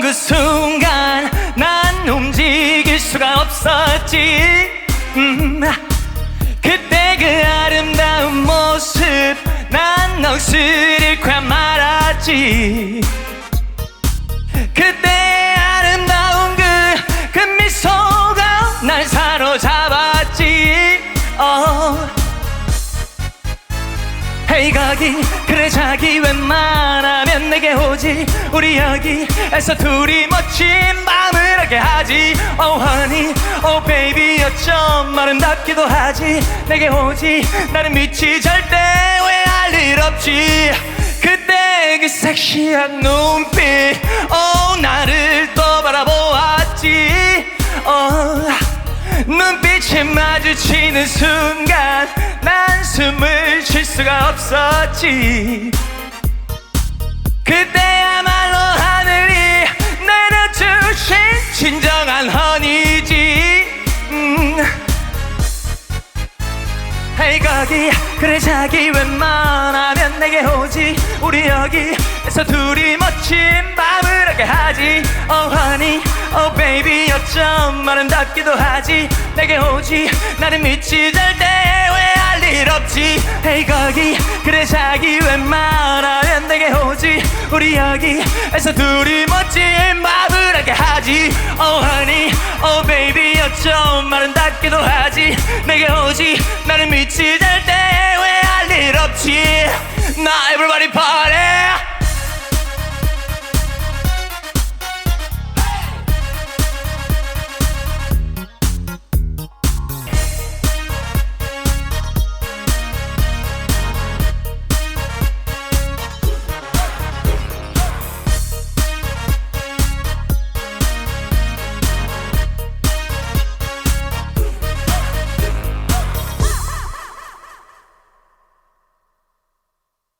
그 순간 난 움직일 수가 없었지. 음, 그때 그 아름다운 모습 난 넋을 잃고 말았지. 그때 아름다운 그, 그 미소가 날 사로잡았지 거기. 그래 자기 웬만하면 내게 오지. 우리 여기에서 둘이 멋진 밤을 하게 하지. Oh honey, oh baby. 어쩜 아름답기도 하지. 내게 오지. 나는 미치 절대 왜할 일 없지. 그때 그 섹시한 눈빛. Oh 나를 또 바라보았지. Oh. 눈빛이 마주치는 순간 난 숨을 쉴 수가 없었지. 그때야말로 하늘이 내려주신 진정한 허니지. 음. 헤이 거기. 그래 자기 웬만하면 내게 오지. 우리 여기에서 둘이 멋진 밤을 하게 하지. Oh honey, baby. 어쩜 아름답기도 하지. 내게 오지. 나는 왜할 일 없지. 헤이 거기. 그래 자기 웬만하면 내게 오지. 우리 여기에서 둘이 멋진 밤을 하게 하지. Oh honey, oh baby. 어쩜 아름답기도 하지. 내게 오지. 나는 믿지 절대 왜할 일 없지? 나 everybody